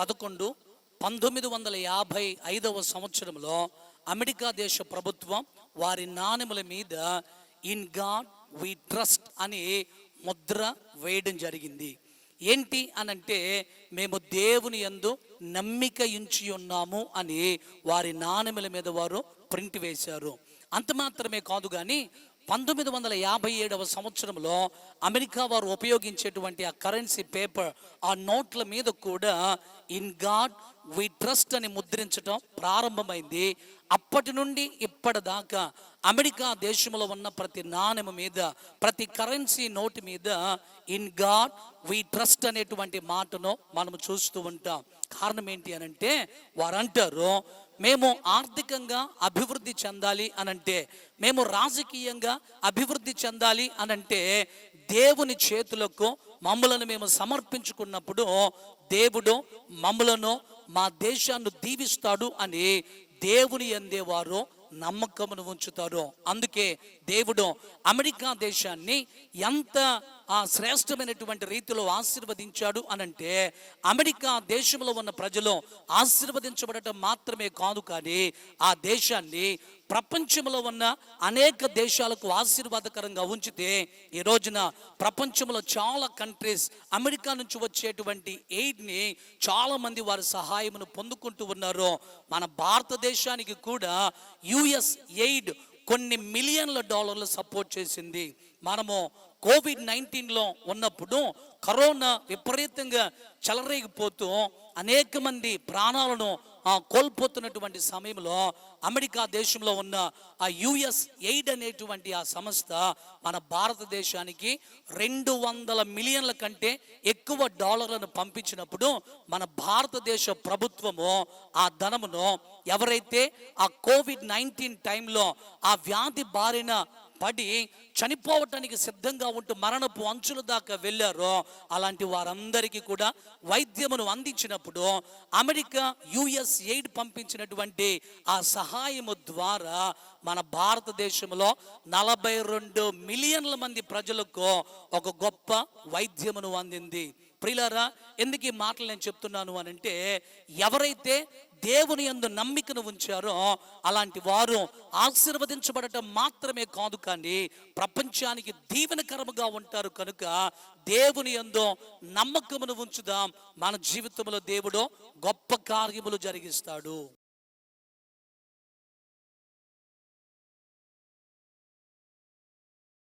పదకొండు పంతొమ్మిది వందల యాభై ఐదవ సంవత్సరంలో అమెరికా దేశ ప్రభుత్వం వారి నాణ్యముల మీద ఇన్ గాడ్ వి ట్రస్ట్ అని ముద్ర వేయడం జరిగింది. ఏంటి అనంటే మేము దేవుని యందు నమ్మిక ఇంచి ఉన్నాము అని వారి నాణ్యముల మీద వారు ప్రింట్ వేశారు. అంత మాత్రమే కాదు కానీ పంతొమ్మిది వందల యాభై ఏడవ సంవత్సరంలో అమెరికా వారు ఉపయోగించేటువంటి ఆ కరెన్సీ పేపర్ ఆ నోట్ల మీద కూడా ఇన్ గాడ్ వి ట్రస్ట్ అని ముద్రించడం ప్రారంభమైంది. అప్పటి నుండి ఇప్పటిదాకా అమెరికా దేశంలో ఉన్న ప్రతి నాణెము మీద ప్రతి కరెన్సీ నోటు మీద ఇన్ గాడ్ వి ట్రస్ట్ అనేటువంటి మాటను మనము చూస్తూ ఉంటాం. కారణం ఏంటి అని అంటే వారంటారు మేము ఆర్థికంగా అభివృద్ధి చెందాలి అనంటే మేము రాజకీయంగా అభివృద్ధి చెందాలి అనంటే దేవుని చేతులకు మమ్మలను మేము సమర్పించుకున్నప్పుడు దేవుడు మమ్మలను మా దేశాన్ని దీవిస్తాడు అని దేవుని అందేవారు నమ్మకమును ఉంచుతారు. అందుకే దేవుడు అమెరికా దేశాన్ని ఎంత ఆ శ్రేష్టమైనటువంటి రీతిలో ఆశీర్వదించాడు అనంటే అమెరికా దేశంలో ఉన్న ప్రజలు ఆశీర్వదించబడటం మాత్రమే కాదు కానీ ఆ దేశాన్ని ప్రపంచంలో ఉన్న అనేక దేశాలకు ఆశీర్వాదకరంగా ఉంచితే ఈ రోజున ప్రపంచంలో చాలా కంట్రీస్ అమెరికా నుంచి వచ్చేటువంటి ఎయిడ్ని చాలా మంది వారి సహాయమును పొందుకుంటూ ఉన్నారు మన భారతదేశానికి కూడా యుఎస్ ఎయిడ్ కొన్ని మిలియన్ల డాలర్లు సపోర్ట్ చేసింది. మనము కోవిడ్ నైన్టీన్లో ఉన్నప్పుడు కరోనా విపరీతంగా చెలరేగిపోతూ అనేక మంది ప్రాణాలను కోల్పోతున్నటువంటి సమయంలో అమెరికా దేశంలో ఉన్న ఆ యుఎస్ ఎయిడ్ అనేటువంటి ఆ సంస్థ మన భారతదేశానికి రెండు వందల మిలియన్ల కంటే ఎక్కువ డాలర్లను పంపించినప్పుడు మన భారతదేశ ప్రభుత్వము ఆ ధనమును ఎవరైతే ఆ కోవిడ్ నైన్టీన్ టైంలో ఆ వ్యాధి బారిన పడి చనిపోవటానికి సిద్ధంగా ఉంటూ మరణపు అంచుల దాకా వెళ్ళారో అలాంటి వారందరికీ కూడా వైద్యమును అందించినప్పుడు అమెరికా యుఎస్ ఎయిడ్ పంపించినటువంటి ఆ సహాయము ద్వారా మన భారతదేశంలో నలభై రెండు మిలియన్ల మంది ప్రజలకు ఒక గొప్ప వైద్యమును అందింది. ప్రిలరా ఎందుకు ఈ మాటలు నేను చెప్తున్నాను అని అంటే ఎవరైతే దేవుని యందు నమ్మికను ఉంచారో అలాంటి వారు ఆశీర్వదించబడటం మాత్రమే కాదు కానీ ప్రపంచానికి దీవెనకరముగా ఉంటారు కనుక దేవుని ఎందు నమ్మకమును ఉంచుదాం. మన జీవితంలో దేవుడు గొప్ప కార్యములు జరిగిస్తాడు.